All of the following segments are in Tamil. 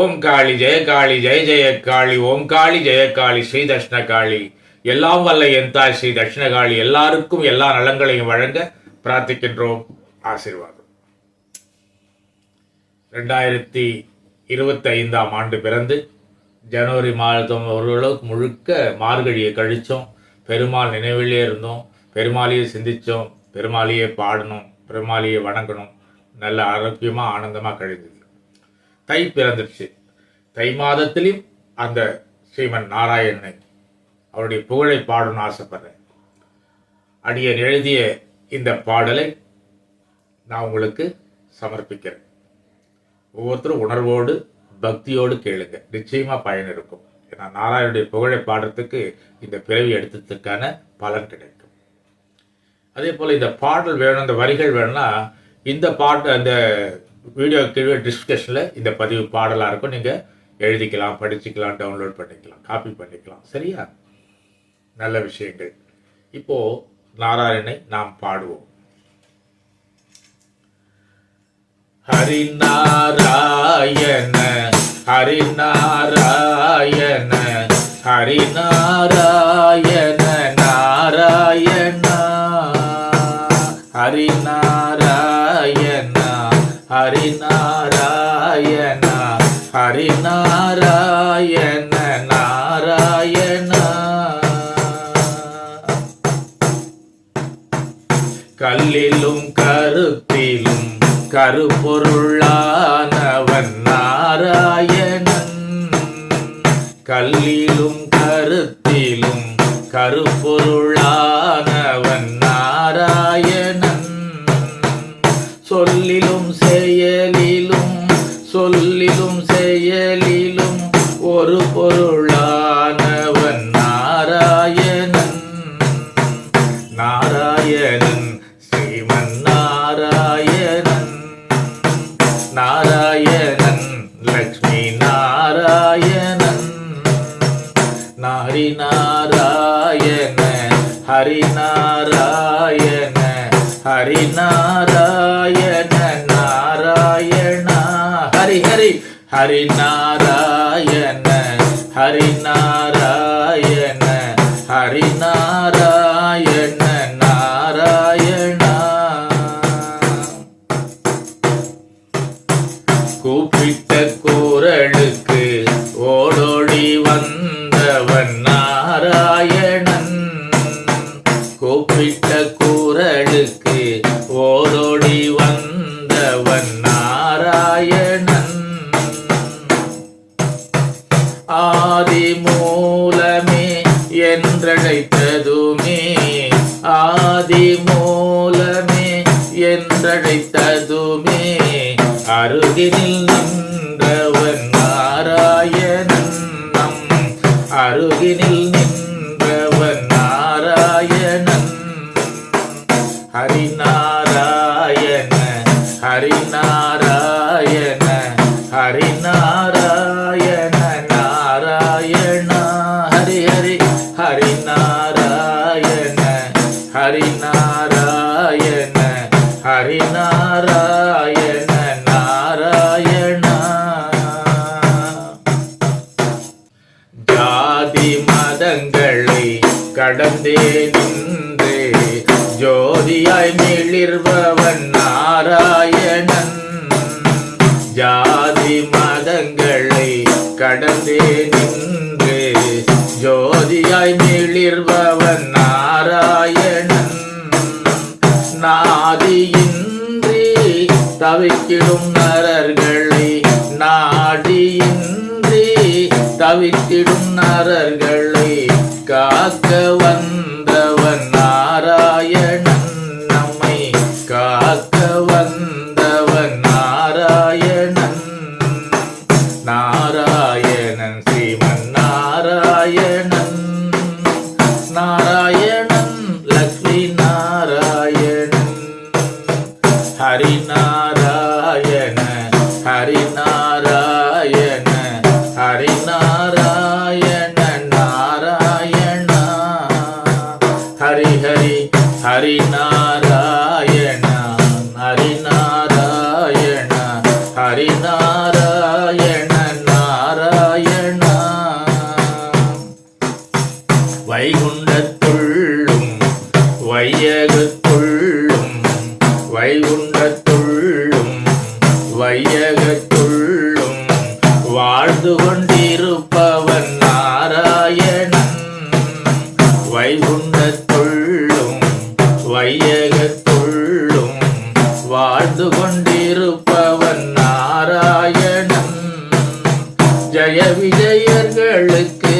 ஓம் காளி ஜெய காளி ஜெய ஜெய காளி ஓம் காளி ஜெய காளி ஸ்ரீ தட்சிண காளி. எல்லாம் வல்ல என் தாய் ஸ்ரீ தட்சிண காளி. எல்லாருக்கும் எல்லா நலங்களையும் வழங்க பிரார்த்திக்கின்றோம். ஆசீர்வாதம். ரெண்டாயிரத்தி இருபத்தி ஐந்தாம் ஆண்டு பிறந்து ஜனவரி மாதம் ஓரளவுக்கு முழுக்க மார்கழியை கழித்தோம் பெருமாள் நினைவிலே இருந்தோம். பெருமாளையே சிந்தித்தோம் பெருமாளையே பாடணும் பெருமாளையே வணங்கணும் நல்ல ஆரோக்கியமாக ஆனந்தமாக கழிந்தது. தை பிறந்துருச்சு. தை மாதத்திலையும் அந்த ஸ்ரீமன் நாராயணனை அவருடைய புகழை பாடணும்னு ஆசைப்படுறேன். அடியன் எழுதிய இந்த பாடலை நான் உங்களுக்கு சமர்ப்பிக்கிறேன். ஒவ்வொருத்தரும் உணர்வோடு பக்தியோடு கேளுங்க. நிச்சயமாக பயன் இருக்கும். ஏன்னா நாராயணுடைய புகழை பாடுறதுக்கு இந்த பிறவி எடுத்ததுக்கான பலன் கிடைக்கும். அதே போல் இந்த பாடல் வேணும் இந்த வரிகள் வேணும்னா இந்த பாட்டு அந்த வீடியோ கீழே டிஸ்கஷனில் இந்த பதிவு பாடலாக இருக்கும். நீங்கள் எழுதிக்கலாம் படிச்சுக்கலாம் டவுன்லோட் பண்ணிக்கலாம் காப்பி பண்ணிக்கலாம். சரியா? நல்ல விஷயங்கள். இப்போ நாராயணனை நாம் பாடுவோம். ஹரிநாராயண ஹரிநாராயண ஹரிநாராயண. ஹரிநாராயண ஹரிநாராயண நாராயண. கல்லிலும் கருத்திலும் கருப்பொருளானவன் நாராயணன். கல்லிலும் கருத்திலும் கருப்பொருளானவன் நாராயணன். சொல்லிலும் செயலிலும் சொல்லிலும் செயலிலும் ஒரு பொருளானவன் நாராயணன். நாராயணன் ஸ்ரீமன் நாராயணன். நாராயணன் லக்ஷ்மி நாராயணன். நாரி நாராயண ஹரி நாராயண ஹரி நாராயண ஹரிநாராயண ஹரிநாராயண ஹரிநாராயண நாராயணா. கூப்பிட்ட கூ என்றழைத்ததுமே ஆதி மூலமே என்றழைத்ததுமே அருகினில் நின்றவன் நாராயணன் நம். அருகினில் நின்றவன் நாராயணன். ஹரிநாராயண ஹரிநாராயண ஹரிநாராயண ஜோதியாய் மிளிர்பவன் நாராயணன். ஜாதி மதங்களை கடந்தே நின்று ஜோதியாய் மிளிர்பவன் நாராயணன். நாதியின்றி தவிக்கிடும் நரர்களை நாடியின்றி தவித்திடும் நரர்களை காக்க வந்த ஹரிநாராயண ஹரிநாராயண ஹரிநாராயண நாராயணா. ஹரி ஹரி ஹரிநாராயண ஹரிநாராயண ஹரிநாராயண நாராயணா. வைகுண்ட வந்திருப்பவன் நாராயணன். ஜெய விஜயர்களுக்கு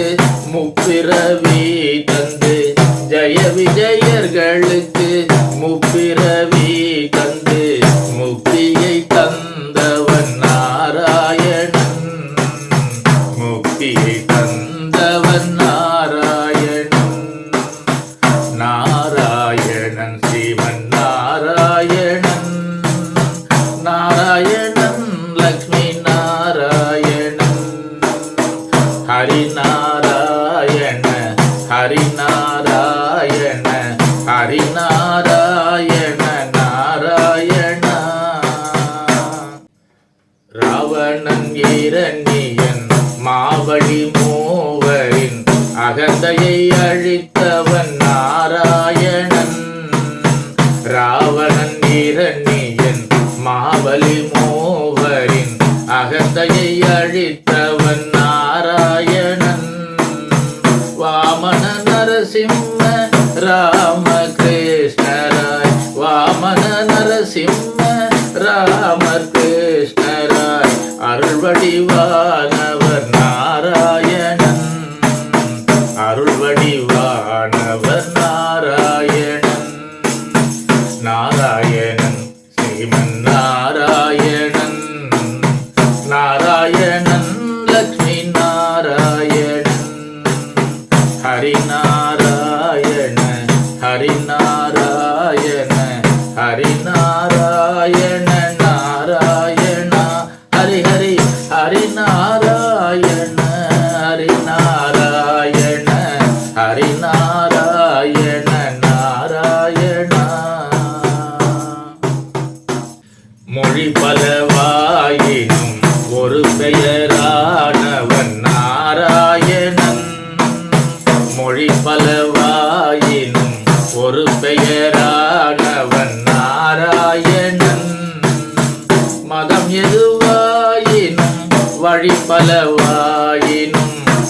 முப்பிரவி ராவணன் இரணியன் மாவழி மூவரின் அகந்தையை அழித்தவன் நாராயணன். ராவணன் இரணியன் மாவலி மூவரின் அகந்தையை அழித்தவன் Rani Ma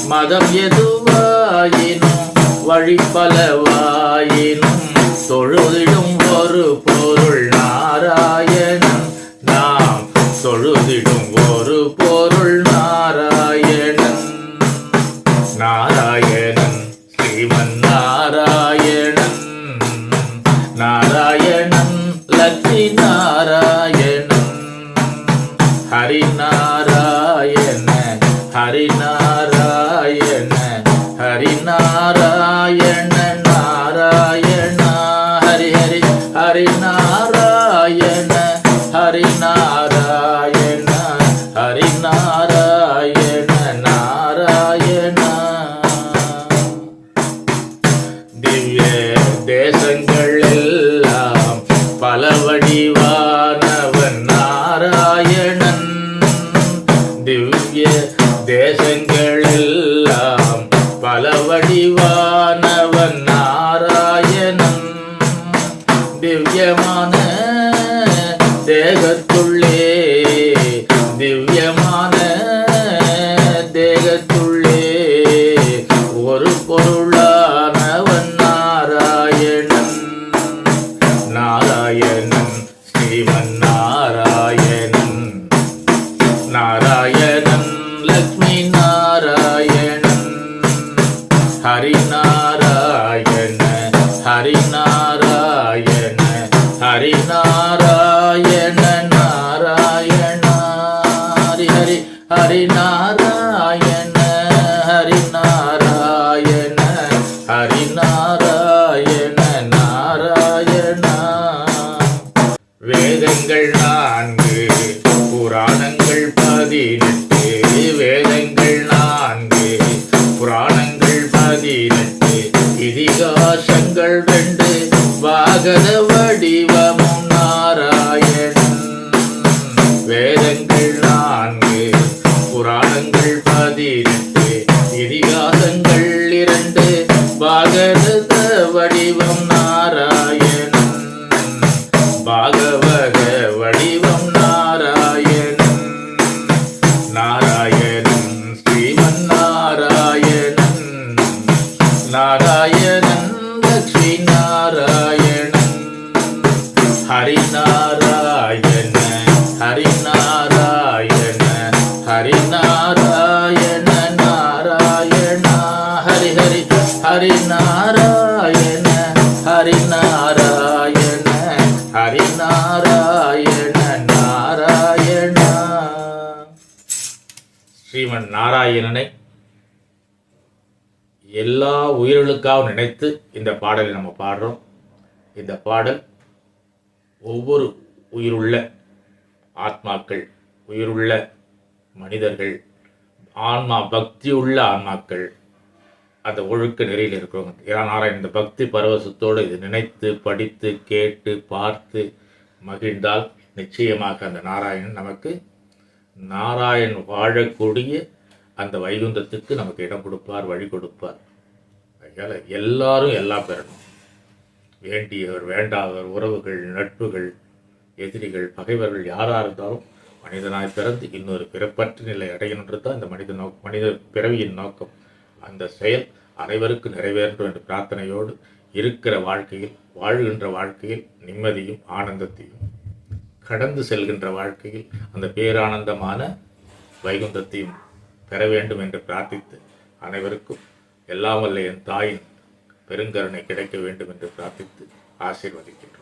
மதம் எதுவாயினும் வழி பலவாயினும் தொழுதிடும் ஒரு பொருள் நாராயண ஹரிநாராயண ஹரிநாராயண நாராயண. ஹரி ஹரி ஹரிநாராயண ஹரிநாராயண ஹரிநாராயண நாராயண. வேதங்கள் நான்கு புராணங்கள் பதினெட்டு. வேதங்கள் கண்கள் ரெண்டு வாகன வடிவமும் நாராயணன். வேதங்கள் நான்கு புராணங்கள் பதினெட்டு இதிகாசங்கள் இரண்டு பாகவத வடிவம் நாராயணன். பாகவ ஹரிநாராயண ஹரிநாராயண ஹரிநாராயண நாராயணா. ஸ்ரீமன் நாராயணனை எல்லா உயிர்களுக்காகவும் நினைத்து இந்த பாடலை நம்ம பாடுறோம். இந்த பாடல் ஒவ்வொரு உயிருள்ள ஆத்மாக்கள் உயிருள்ள மனிதர்கள் ஆன்மா உள்ள ஆன்மாக்கள் அந்த ஒழுக்க நெறியில் இருக்கிறவங்க. ஏன்னா இந்த பக்தி பரவசத்தோடு இது நினைத்து படித்து கேட்டு பார்த்து மகிழ்ந்தால் நிச்சயமாக அந்த நாராயணன் நமக்கு நாராயண் வாழக்கூடிய அந்த வைகுந்தத்துக்கு நமக்கு இடம் கொடுப்பார் வழி கொடுப்பார். அதனால் எல்லாரும் எல்லாம் பெறணும். வேண்டியவர் வேண்டாதவர் உறவுகள் நட்புகள் எதிரிகள் பகைவர்கள் யாராக இருந்தாலும் மனிதனாய் பிறந்து இன்னொரு பிறப்பற்ற நிலை அடையணுன்றது தான் இந்த மனித நோக் மனித பிறவியின் நோக்கம். அந்த செயல் அனைவருக்கும் நிறைவேறும் என்ற பிரார்த்தனையோடு இருக்கிற வாழ்க்கையில் வாழ்கின்ற வாழ்க்கையில் நிம்மதியும் ஆனந்தத்தையும். கடந்து செல்கின்ற வாழ்க்கையில் அந்த பேரானந்தமான வைகுந்தத்தையும் பெற வேண்டும் என்று பிரார்த்தித்து அனைவருக்கும் எல்லாம் வல்ல என் தாயின் பெருங்கருணை கிடைக்க வேண்டும் என்று பிரார்த்தித்து ஆசீர்வதிக்கின்றோம்.